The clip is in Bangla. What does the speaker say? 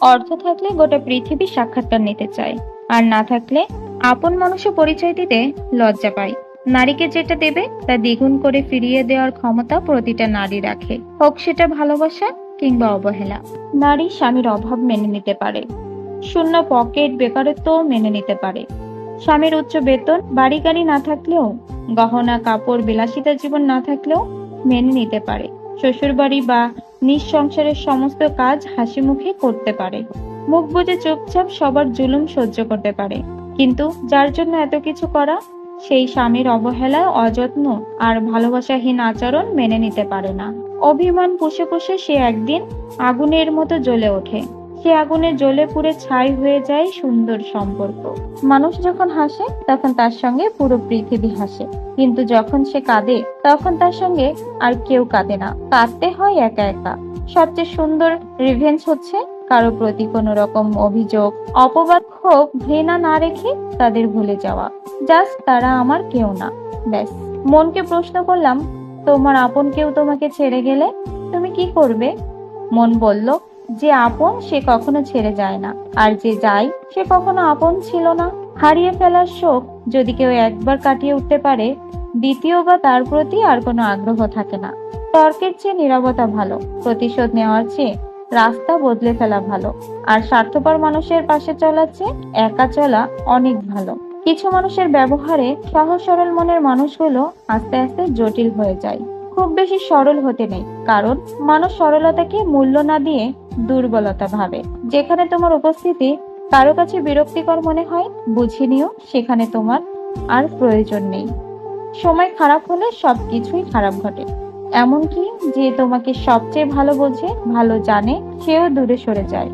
অর্থ থাকলে গোটা পৃথিবীর সাক্ষাৎকার নিতে চায়। আর না থাকলে আপন মানুষে পরিচয় দিতে লজ্জা পায়। নারীকে যেটা দেবে, তা দ্বিগুণ করে ফিরিয়ে দেওয়ার ক্ষমতা প্রতিটা নারী রাখে। হোক সেটা ভালোবাসা কিংবা অবহেলা। নারী স্বামীর অভাব মেনে নিতে পারে। শূন্য পকেট বেকারত্ব মেনে নিতে পারে। স্বামীর উচ্চ বেতন, বাড়ি গাড়ি না থাকলেও, গহনা, কাপড়, বিলাসিতা জীবন না থাকলেও মেনে নিতে পারে। শ্বশুরবাড়ি বা নিজ সংসারের সমস্ত কাজ হাসি মুখে করতে পারে। মুখ বুঝে চুপচাপ সবার জুলুম সহ্য করতে পারে। কিন্তু যার জন্য এত কিছু করা? সেই স্বামীর অবহেলা, অযত্ন আর ভালোবাসাহীন আচরণ মেনে নিতে পারে না। অভিমান পুষে পুষে সে একদিন আগুনের মতো জ্বলে ওঠে। সে আগুনে জ্বলে পুড়ে ছাই হয়ে যায় সুন্দর সম্পর্ক। মানুষ যখন হাসে, তখন তার সঙ্গে পুরো পৃথিবী হাসে। কিন্তু যখন সে কাঁদে, তখন তার সঙ্গে আর কেউ কাঁদে না। কাঁদতে হয় একা একা। সবচেয়ে সুন্দর রিভেঞ্জ হচ্ছে কারও প্রতি কোনো রকম অভিযোগ, অপবাদ ক্ষোভ ঘৃণা না রেখে তাদের ভুলে যাওয়া। জাস্ট তারা আমার কেউ না। ব্যাস। মনকে প্রশ্ন করলাম, তোমার আপন কেউ তোমাকে ছেড়ে গেলে তুমি কি করবে? মন বলল যে আপন সে কখনো ছেড়ে যায় না, আর যে যায় সে কখনো আপন ছিল না। হারিয়ে ফেলার শোক যদি কেউ একবার কাটিয়ে উঠতে পারে, দ্বিতীয় বা তার প্রতি আর কোনো আগ্রহ থাকে না। তর্কের চেয়ে নীরবতা ভালো, প্রতিশোধ নেওয়ার চেয়ে রাস্তা বদলে ফেলা ভালো, আর স্বার্থপর মানুষের পাশে চলার চেয়ে একা চলা অনেক ভালো। কিছু মানুষের ব্যবহারে সহজ সরল মনের মানুষগুলো আস্তে আস্তে জটিল হয়ে যায়। খুব বেশি সরল হতে নেই, কারণ মানুষ সরলতাকে মূল্য না দিয়ে দুর্বলতা ভাবে। যেখানে তোমার উপস্থিতি কারও কাছে বিরক্তিকর মনে হয়, বুঝে নিও, সেখানে তোমার আর প্রয়োজন নেই। সময় খারাপ হলে সবকিছুই খারাপ ঘটে। এমনকি যে তোমাকে সবচেয়ে ভালো বোঝে, ভালো জানে, সেও দূরে সরে যায়।